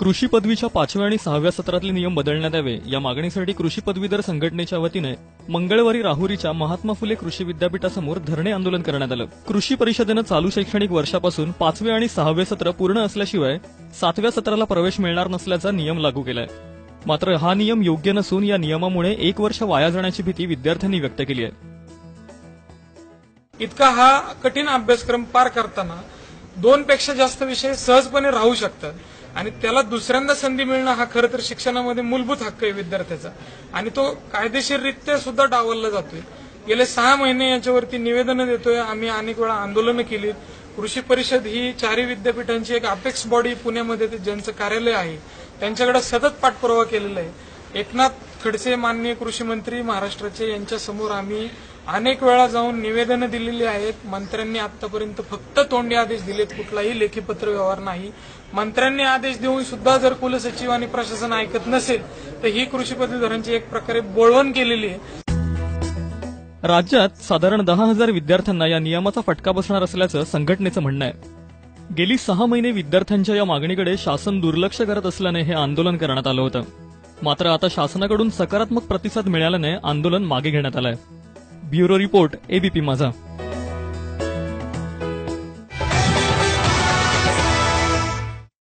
कृषी पदवीच्या पाचव्या आणि सहाव्या सत्रातले नियम बदलण्यात यावे. या मागणीसाठी कृषी पदवीधर संघटनेच्या वतीने मंगळवारी राहुरीच्या महात्मा फुले कृषी विद्यापीठासमोर धरणे आंदोलन करण्यात आलं. कृषी परिषदेनं चालू शैक्षणिक वर्षापासून पाचवे आणि सहावे सत्र पूर्ण असल्याशिवाय सातव्या सत्राला प्रवेश मिळणार नसल्याचा नियम लागू केलाय. मात्र हा नियम योग्य नसून या नियमामुळे एक वर्ष वाया जाण्याची भीती विद्यार्थ्यांनी व्यक्त केली आहे. इतका हा कठीण अभ्यासक्रम पार करताना दोन पेक्षा जास्त विषय सहजपणे राहू शकतात. आणि त्याला दुसऱ्यांदा संधी मिळणं हा खरं तर शिक्षणामध्ये मूलभूत हक्क आहे विद्यार्थ्याचा. आणि तो कायदेशीररित्या सुद्धा डावलला जातोय. गेले सहा महिने याच्यावरती निवेदनं देतोय. आम्ही अनेक वेळा आंदोलनं केली कृषी परिषद ही चारही विद्यापीठांची एक अपेक्स बॉडी पुण्यामध्ये ते ज्यांचं कार्यालय आहे त्यांच्याकडे सतत पाठपुरावा केलेला आहे. एकनाथ खडसे माननीय कृषी मंत्री महाराष्ट्राचे यांच्या समोर आम्ही अनेक वेळा जाऊन निवेदनं दिलेली आहेत. मंत्र्यांनी आतापर्यंत फक्त तोंडी आदेश दिलेत कुठलाही लेखीपत्र व्यवहार नाही. मंत्र्यांनी आदेश देऊन सुद्धा जर कुलसचिव आणि प्रशासन ऐकत नसेल तर ही कृषी पदवीधरांची एक प्रकारे बोळवण केलेली आहे. राज्यात साधारण दहा हजार विद्यार्थ्यांना या नियमाचा फटका बसणार असल्याचं संघटनेचं म्हणणं आहे. गेली सहा महिने विद्यार्थ्यांच्या या मागणीकडे शासन दुर्लक्ष करत असल्याने हे आंदोलन करण्यात आलं होतं. मात्र आता शासनाकडून सकारात्मक प्रतिसाद मिळाल्याने आंदोलन मागे घेण्यात आलंय. ब्युरो रिपोर्ट एबीपी माझा.